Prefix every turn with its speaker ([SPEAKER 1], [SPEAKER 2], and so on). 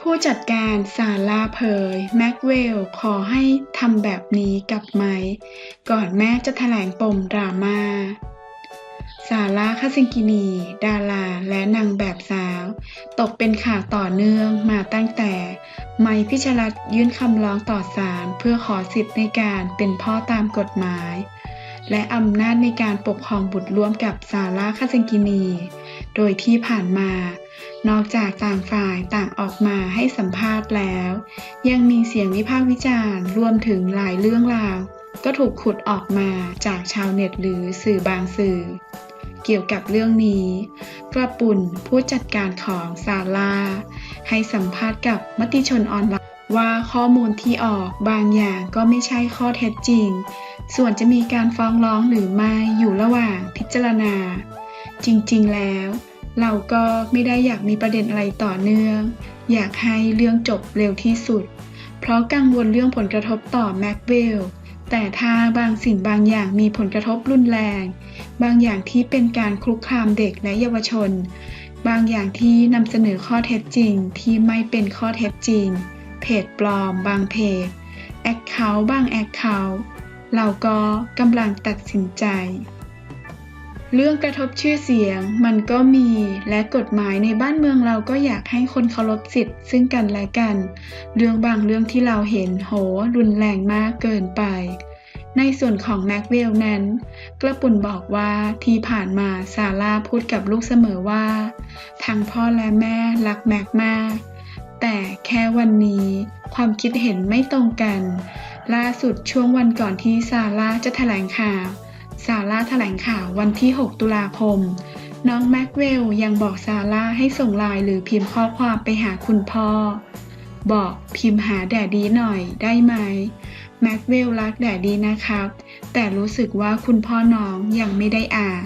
[SPEAKER 1] ผู้จัดการซาร่าเผย แม็กเวลขอให้ทำแบบนี้กับไมค์ก่อนแม่จะแถลงปมดราม่าซาร่าคาซิงกินี ดาราและนางแบบสาว ตกเป็นข่าวต่อเนื่องมาตั้งแต่ ไมพิชรัตยื่นคำร้องต่อศาลเพื่อขอสิทธิ์ในการเป็นพ่อตามกฎหมาย และอำนาจในการปกครองบุตรร่วมกับซาร่าคาซิงกินี โดยที่ผ่านมา นอกจากต่างฝ่ายต่างออกมาให้สัมภาษณ์แล้ว ยังมีเสียงวิพากษ์วิจารณ์รวมถึงหลายเรื่องราว ก็ถูกขุดออกมาจากชาวเน็ตหรือสื่อบางสื่อ เกี่ยวกับเรื่องนี้ กระปุ่นผู้จัดการของซาร่าให้สัมภาษณ์กับมติชนออนไลน์ว่าข้อมูลที่ออกบางอย่างก็ไม่ใช่ข้อเท็จจริง ส่วนจะมีการฟ้องร้องหรือไม่อยู่ระหว่างพิจารณา จริงๆ แล้ว เราก็ไม่ได้อยากมีประเด็นอะไรต่อเนื่อง อยากให้เรื่องจบเร็วที่สุด เพราะกังวลเรื่องผลกระทบต่อแม็กเวลแต่ถ้าบางสิ่งบางอย่างมีผลกระทบรุนแรง บางอย่างที่เป็นการคุกคามเด็กและเยาวชน บางอย่างที่นำเสนอข้อเท็จจริงที่ไม่เป็นข้อเท็จจริง เพจปลอม บางเพจแอคเคาท์บางแอคเคาท์เราก็กำลังตัดสินใจ เรื่องกระทบชื่อเสียงมันก็มี และกฎหมายในบ้านเมืองเราก็อยากให้คนเคารพสิทธิ์ซึ่งกันและกัน เรื่องบางเรื่องที่เราเห็นโหรุนแรงมากเกินไป ในส่วนของแม็กเวลนั้น กระปุ่นบอกว่าที่ผ่านมาซาร่าพูดกับลูกเสมอว่า ทั้งพ่อและแม่รักแม็กมาก แต่แค่วันนี้ความคิดเห็นไม่ตรงกัน ล่าสุดช่วงวันก่อนที่ซาร่าจะแถลงข่าว ซาร่าแถลงข่าววันที่ 6 ตุลาคม น้องแม็กเวลยังบอกซาร่าให้ส่งไลน์หรือพิมพ์ข้อความไปหาคุณพ่อ บอกพิมพ์หาแดดดีหน่อยได้ไหม แม็กเวลรักแดดดีนะครับ แต่รู้สึกว่าคุณพ่อน้องยังไม่ได้อ่าน